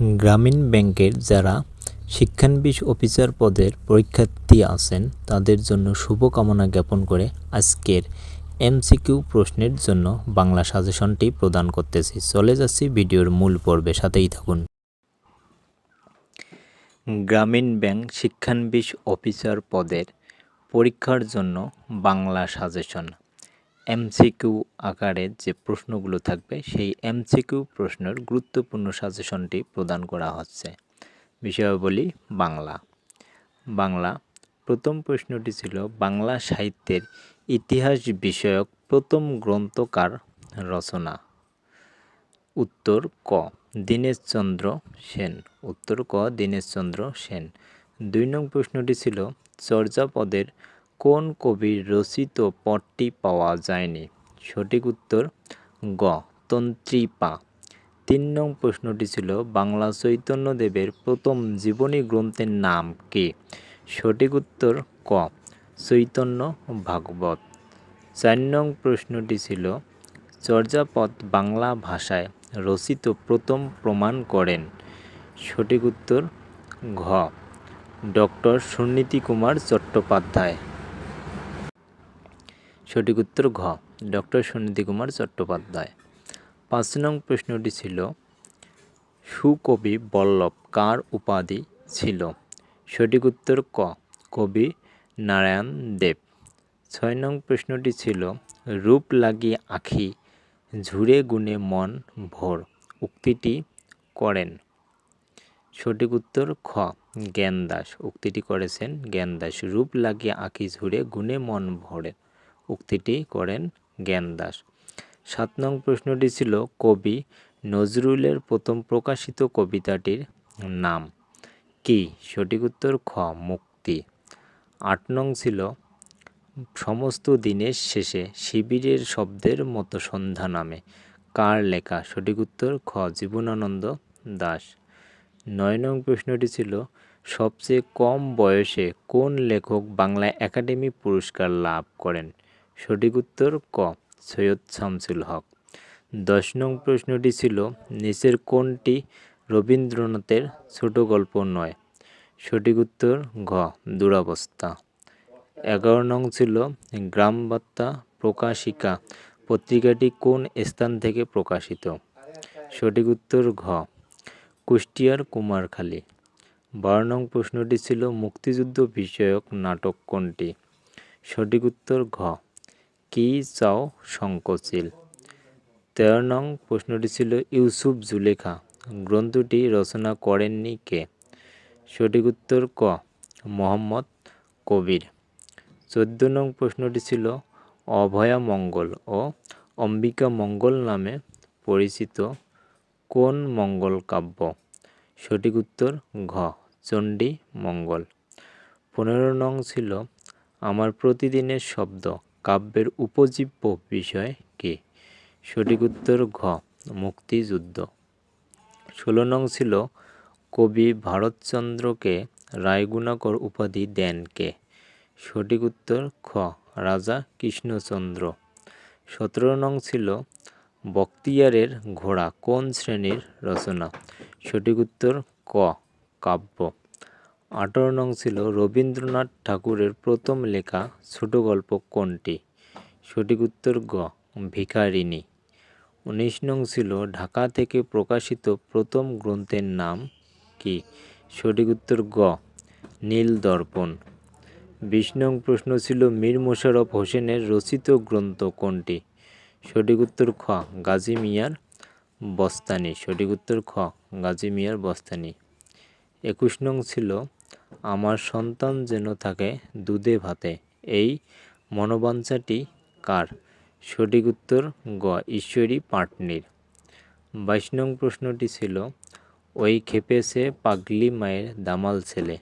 গ্রামীণ ব্যাংকের যারা শিক্ষানবিশ অফিসার পদের পরীক্ষার্থী আছেন, তাদের জন্য শুভকামনা জ্ঞাপন করে আজকের এমসিকিউ প্রশ্নের জন্য বাংলা সাজেশনটি প্রদান করতেছি। চলে যাচ্ছি ভিডিওর মূল পর্বে, সাথেই থাকুন। গ্রামীণ ব্যাংক শিক্ষানবিশ অফিসার পদের পরীক্ষার জন্য বাংলা সাজেশন। এমসিকিউ আকারে যে প্রশ্নগুলো থাকবে, সেই এমসিকিউ প্রশ্নের গুরুত্বপূর্ণ সাজেশনটি প্রদান করা হচ্ছে। বিষয়াবলী, বাংলা। বাংলা, প্রথম প্রশ্নটি ছিল, বাংলা সাহিত্যের ইতিহাস বিষয়ক প্রথম গ্রন্থকার রচনা। উত্তর, ক। দীনেশচন্দ্র সেন। উত্তর, ক। দীনেশচন্দ্র সেন। দুই নং প্রশ্নটি ছিল, চর্যাপদের কোন কবির রচিত পদটি পাওয়া যায়নি? সঠিক উত্তর, গ, তন্ত্রীপা। তিন নং প্রশ্নটি ছিল, বাংলা চৈতন্যদেবের প্রথম জীবনী গ্রন্থের নাম কি? সঠিক উত্তর, ক, চৈতন্য ভাগবত। চার নং প্রশ্নটি ছিল, চর্যাপদ বাংলা ভাষায় রচিত প্রথম প্রমাণ করেন। সঠিক উত্তর, ঘ, ডক্টর সুনীতি কুমার চট্টোপাধ্যায়। সঠিক উত্তর ঘ, ডক্টর সুনীতি কুমার চট্টোপাধ্যায়। পাঁচ নং প্রশ্নটি ছিল, সুকবি বল্লভ কার উপাধি ছিল? সঠিক উত্তর ক, কবি নারায়ণ দেব। ছয় নং প্রশ্নটি ছিল, রূপ লাগি আখি, ঝুড়ে গুণে মন ভোর, উক্তিটি করেন। সঠিক উত্তর খ, জ্ঞানদাস। উক্তিটি করেছেন, জ্ঞানদাস, রূপ লাগিয়ে আঁকি ঝুড়ে গুণে মন ভরে। উক্তিটি করেন জ্ঞানদাস সাত নং প্রশ্নটি ছিল কবি নজরুলের প্রথম প্রকাশিত কবিতাটির নাম কি? সঠিক উত্তর খ, মুক্তি। আট নং ছিল সমস্ত দিনের শেষে শিবিরের শব্দের মতো সন্ধ্যা নামে। কার লেখা? সঠিক উত্তর খ, জীবনানন্দ দাস। নয় নং প্রশ্নটি ছিল সবচেয়ে কম বয়সে কোন লেখক বাংলা একাডেমি পুরস্কার লাভ করেন? সঠিক উত্তর ক, সৈয়দ শামসুল হক। দশ নং প্রশ্নটি ছিল, নিচের কোনটি রবীন্দ্রনাথের ছোট গল্প নয়? সঠিক উত্তর ঘ, দুরাবস্থা। এগারো নং ছিল গ্রামবার্তা প্রকাশিকা পত্রিকাটি কোন স্থান থেকে প্রকাশিত? সঠিক উত্তর ঘ, কুষ্টিয়ার কুমারখালী। বারো নং প্রশ্নটি ছিল, মুক্তিযুদ্ধ বিষয়ক নাটক কোনটি? সঠিক উত্তর ঘ কি চাও শঙ্কচিল তেরো নং প্রশ্নটি ছিল ইউসুফ জুলেখা। গ্রন্থটি রচনা করেননি কে? সঠিক উত্তর ক, মোহাম্মদ কবির চোদ্দ নং প্রশ্নটি ছিল অভয়া মঙ্গল ও অম্বিকা মঙ্গল নামে পরিচিত কোন মঙ্গল কাব্য? সঠিক উত্তর ঘ, চণ্ডী মঙ্গল। পনেরো নং ছিল আমার প্রতিদিনের শব্দ। কাব্যের উপজীব্য বিষয় কে? সঠিক উত্তর ঘ, মুক্তিযুদ্ধ। ষোলো নং ছিল, কবি ভারতচন্দ্রকে রায়গুণাকর উপাধি দেন কে? সঠিক উত্তর খ, রাজা কৃষ্ণচন্দ্র। সতেরো নং ছিল, বক্তিয়ারের ঘোড়া কোন শ্রেণির রচনা? সঠিক উত্তর ক, কাব্য। আঠারো নং ছিল রবীন্দ্রনাথ ঠাকুরের প্রথম লেখা ছোট গল্প কোনটি? সঠিক উত্তর গ, ভিখারিণী। উনিশ নং ছিল ঢাকা থেকে প্রকাশিত প্রথম গ্রন্থের নাম কি? সঠিক উত্তর গ, নীল দর্পণ। বিশ নং প্রশ্ন ছিল মীর মোশাররফ হোসেনের রচিত গ্রন্থ কোনটি? সঠিক উত্তর খ, গাজী মিয়ার বস্তানি। সঠিক উত্তর খ, গাজী মিয়ার বস্তানি। একুশ নং ছিল আমার সন্তান যেন থাকে দুধে ভাতে। এই মনোবাঞ্ছাটি কার? সঠিক উত্তর গ, ঈশ্বরী পাটনির। বাইশ নং প্রশ্নটি ছিল, ওই খেপেছে পাগলি মায়ের দামাল ছেলে।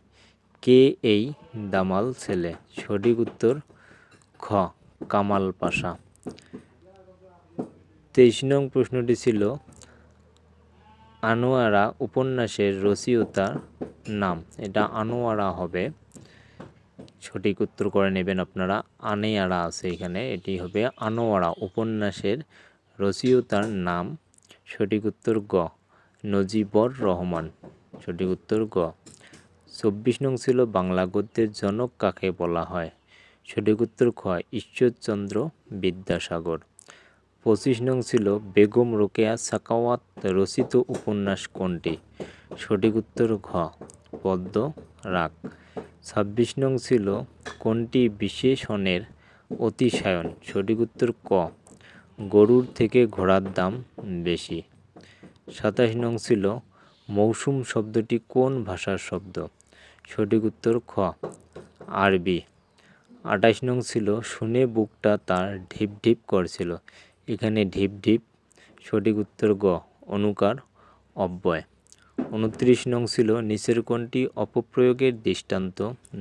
কে এই দামাল ছেলে? সঠিক উত্তর খ, কামাল পাশা। তেইশ নং প্রশ্নটি ছিল, আনোয়ারা উপন্যাসের রচয়িতার নাম, এটা আনোয়ারা হবে। সঠিক উত্তর করে নেবেন আপনারা। আনেয়ারা আছে এখানে, এটি হবে আনোয়ারা। উপন্যাসের রচয়িতার নাম। সঠিক উত্তর গ, নজিবর রহমান। সঠিক উত্তর গ, চব্বিশ নং ছিল বাংলা গদ্যের জনক কাকে বলা হয়? সঠিক উত্তর খ, ঈশ্বরচন্দ্র বিদ্যাসাগর। পঁচিশ নং ছিল বেগম রোকেয়া সাকাওয়াত রচিত উপন্যাস কোনটি? সঠিক উত্তর ঘ পদ্ম রাগ। ছাব্বিশ নং ছিল কোনটি বিশেষণের অতিশায়ন? সঠিক উত্তর ক। গরুর থেকে ঘোড়ার দাম বেশি। সাতাশ নং ছিল মৌসুম শব্দটি কোন ভাষার শব্দ? সঠিক উত্তর খ। আরবি। আঠাশ নং ছিল শুনে বুকটা তার ঢিপ ঢিপ করছিল। এখানে ঢিপ ঢিপ। সঠিক উত্তর গ। অনুকার, অব্যয়। উনত্রিশ নং ছিল নিচের কোনটি অপপ্রয়োগের দৃষ্টান্ত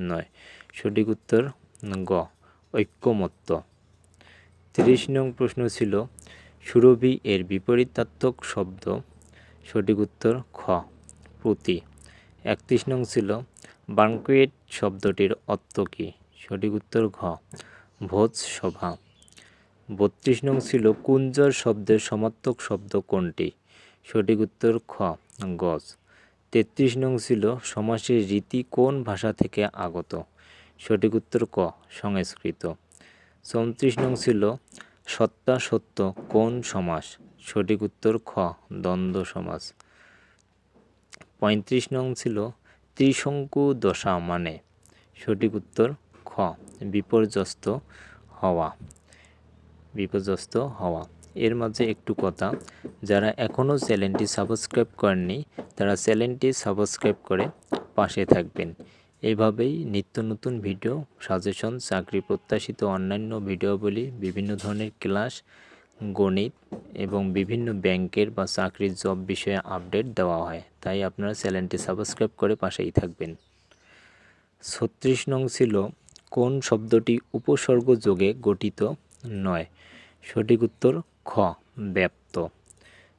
নয়। সঠিক উত্তর গ, ঐক্যমত্য। তিরিশ নং প্রশ্ন ছিল, সুরভি এর বিপরীতাত্মক শব্দ। সঠিক উত্তর খ, প্রতি। একত্রিশ নং ছিল বানকুয়েট শব্দটির অর্থ কী? সঠিক উত্তর ঘ ভোজ সভা বত্রিশ নং ছিল, কুঞ্জর শব্দের সমার্থক শব্দ কোনটি? সঠিক উত্তর খ গজ। তেত্রিশ নং ছিল সমাসের রীতি কোন ভাষা থেকে আগত? সঠিক উত্তর ক, সংস্কৃত। চৌত্রিশ নং ছিল সত্তা সত্য কোন সমাস? সঠিক উত্তর খ, দ্বন্দ্ব সমাস। পঁয়ত্রিশ নং ছিল ত্রিশঙ্কু দশা মানে? সঠিক উত্তর খ, বিপর্যস্ত হওয়া। বিপর্যস্ত হওয়া। এর মাঝে একটু কথা। যারা এখনও চ্যানেলটি সাবস্ক্রাইব করেননি, তারা চ্যানেলটি সাবস্ক্রাইব করে পাশে থাকবেন। এইভাবেই নিত্য নতুন ভিডিও, সাজেশন, চাকরি প্রত্যাশিত অন্যান্য ভিডিওগুলি, বিভিন্ন ধরনের ক্লাস, গণিত এবং বিভিন্ন ব্যাংকের বা চাকরির জব বিষয়ে আপডেট দেওয়া হয়, তাই আপনারা চ্যানেলটি সাবস্ক্রাইব করে পাশেই থাকবেন। ছত্রিশ নং ছিল, কোন শব্দটি উপসর্গ যোগে গঠিত নয়? সঠিক উত্তর খ, ব্যপ্ত।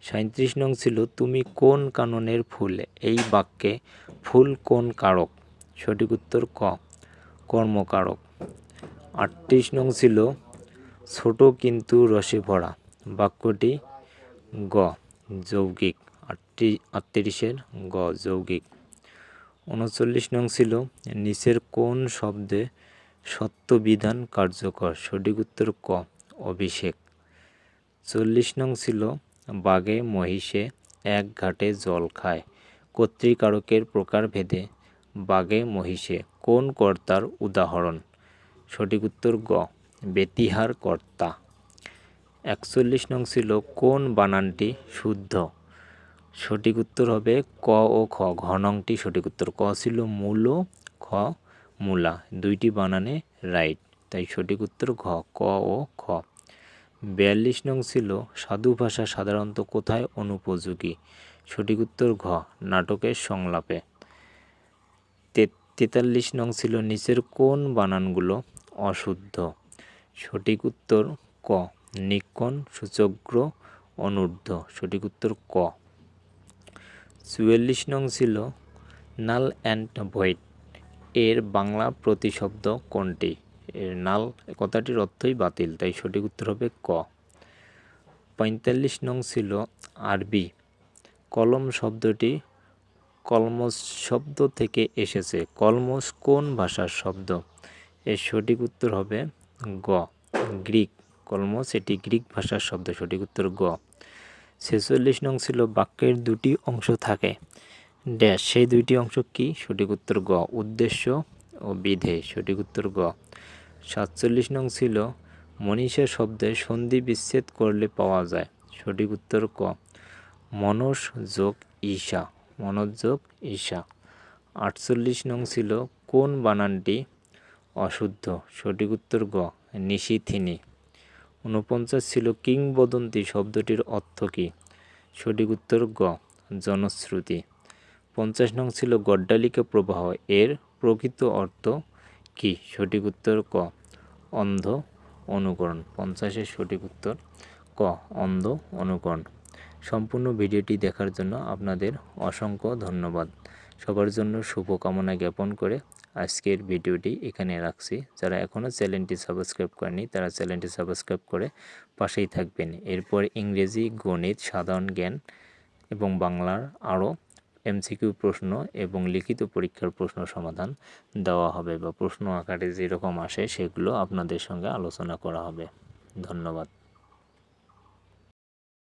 সাঁত্রিশ নং ছিল, তুমি কোন কাননের ফুল? এই বাক্যে, ফুল কোন কারক? সঠিক উত্তর ক, কর্মকারক। আটত্রিশ নং ছিল, ছোট কিন্তু রসে ভরা। বাক্যটি গ, যৌগিক। আটটি আটত্রিশের গ, যৌগিক। উনচল্লিশ নং ছিল, নিচের কোন শব্দে সত্যবিধান কার্যকর? সঠিক উত্তর ক অভিষেক। চল্লিশ নং ছিল বাঘে মহিষে এক ঘাটে জল খায়। কর্তৃকারকের প্রকারভেদে বাঘে মহিষে কোন কর্তার উদাহরণ? সঠিক উত্তর গ, বেতিহার কর্তা। একচল্লিশ নং ছিল কোন বানানটি শুদ্ধ? সঠিক উত্তর হবে ক ও খ, ঘনংটি সঠিক উত্তর। ক ছিল মূল, খ মূলা, দুইটি বানানে রাইট। তাই সঠিক উত্তর ঘ, ক ও খ। বিয়াল্লিশ নং ছিল, সাধু ভাষা সাধারণত কোথায় অনুপযোগী? সঠিক উত্তর ঘ, নাটকের সংলাপে। তেতাল্লিশ নং ছিল, নিচের কোন বানানগুলো অশুদ্ধ? সঠিক উত্তর ক নিকন সূচগ্র, অনূর্ধ্ব। সঠিক উত্তর ক। চুয়াল্লিশ নং ছিল, নাল অ্যান্ড ভয়েড। এর বাংলা প্রতিশব্দ কোনটি? এর নাল কথাটির অর্থই বাতিল, তাই সঠিক উত্তর হবে ক। পঁয়তাল্লিশ নং ছিল আরবি। কলম শব্দটি কলমস শব্দ থেকে এসেছে। কলমস কোন ভাষার শব্দ? এর সঠিক উত্তর হবে গ, গ্রিক। কলমস এটি গ্রিক ভাষার শব্দ, সঠিক উত্তর গ। ছেচল্লিশ নং ছিল বাক্যের দুটি অংশ থাকে। ড্যাশ, সেই দুইটি অংশ কি? সঠিক উত্তর গ। উদ্দেশ্য ও বিধে, সঠিক উত্তর গ। সাতচল্লিশ নং ছিল, মনীষা শব্দে সন্ধি বিচ্ছেদ করলে পাওয়া যায়। সঠিক উত্তর ক। মনস যোগ ঈশা মনোযোগ ঈশা। আটচল্লিশ নং ছিল, কোন বানানটি অশুদ্ধ? সঠিক উত্তর গ, নিশিথিনী। ঊনপঞ্চাশ ছিল, কিংবদন্তি শব্দটির অর্থ কী? সঠিক উত্তর গ, জনশ্রুতি। পঞ্চাশ নং ছিল, গড্ডালিকা প্রবাহ, এর প্রকৃত অর্থ কি? সঠিক উত্তর ক। অন্ধ অনুকরণ। পঞ্চাশের সঠিক উত্তর, ক, অন্ধ অনুকরণ। সম্পূর্ণ ভিডিওটি দেখার জন্য আপনাদের অসংখ্য ধন্যবাদ। সবার জন্য শুভকামনা জ্ঞাপন করে আজকের ভিডিওটি এখানে রাখছি। যারা এখনও চ্যানেলটি সাবস্ক্রাইব করেনি তারা চ্যানেলটি সাবস্ক্রাইব করে পাশেই থাকবেন। এরপর ইংরেজি গণিত, সাধারণ জ্ঞান এবং বাংলার আরও এমসিকিউ প্রশ্ন এবং লিখিত পরীক্ষার প্রশ্ন সমাধান দেওয়া হবে বা প্রশ্ন আকারে যেরকম আসে সেগুলো আপনাদের সঙ্গে আলোচনা করা হবে। ধন্যবাদ।